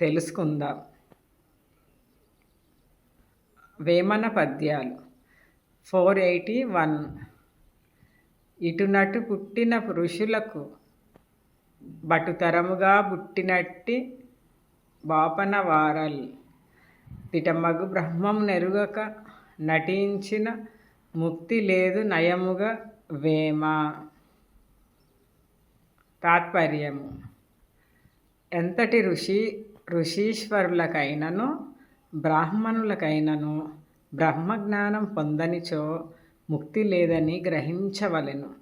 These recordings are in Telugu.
తెలుసుకుందాం. వేమన పద్యాలు. Four eighty one. ఇటునటు పుట్టిన పురుషులకు బటుతరముగా పుట్టినట్టి బాపన వారల్. పిటమగు బ్రహ్మం నెరుగక నటించిన ముక్తి లేదు నయముగా వేమ. తాత్పర్యము. ఎంతటి ఋషి ఋషీశ్వరులకైనను బ్రాహ్మణులకైనను బ్రహ్మజ్ఞానం పొందనిచో ముక్తి లేదని గ్రహించవలెను.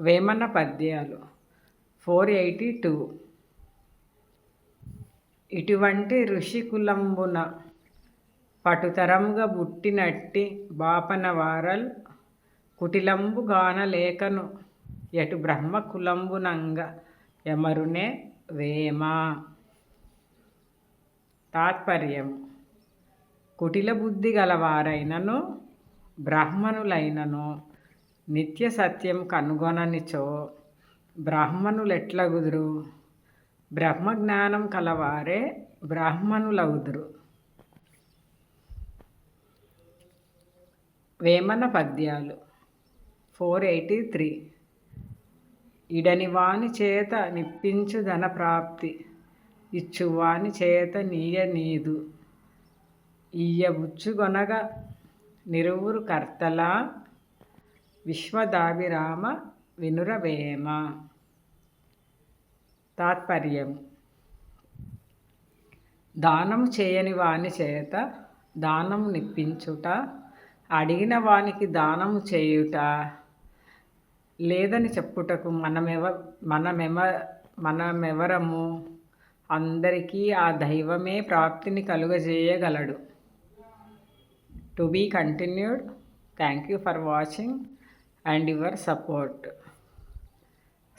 వేమన పద్యాలు ఫోర్ ఎయిటీ టూ. ఇటువంటి ఋషికులంబున పటుతరముగా బుట్టినట్టి బాపన వారల్ కుటిలంబు గానలేకను ఎటు బ్రహ్మకులంబునంగా ఎమరునే వేమ. తాత్పర్యం. కుటిల బుద్ధి గలవారైనను బ్రాహ్మణులైనను. నిత్య సత్యం కనుగొననిచో బ్రాహ్మణులెట్లగుదురు? బ్రహ్మజ్ఞానం కలవారే బ్రాహ్మణులవుదురు వేమన పద్యాలు. Four eighty three. ఇడనివాని చేత నిప్పించు ధన ప్రాప్తి ఇచ్చువాని చేత నీయ నీదు. ఇయ్యబుచ్చుగొనగ నిరువురు కర్తల విశ్వదాభిరామ వినురవేమ. తాత్పర్యం. దానం చేయని వాని చేత దానం నిప్పించుట అడిగిన వానికి దానము చేయుట. లేదని చెప్పుటకు మనమెవ మనమెవ మనమెవరము? అందరికీ ఆ దైవమే ప్రాప్తిని కలుగజేయగలడు. To be continued thank you for watching and your support.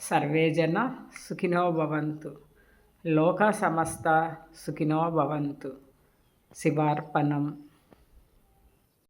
సర్వేజన సుఖినో భవంతు. లోక సమస్త సుఖినో భవంతు. శివార్పణం.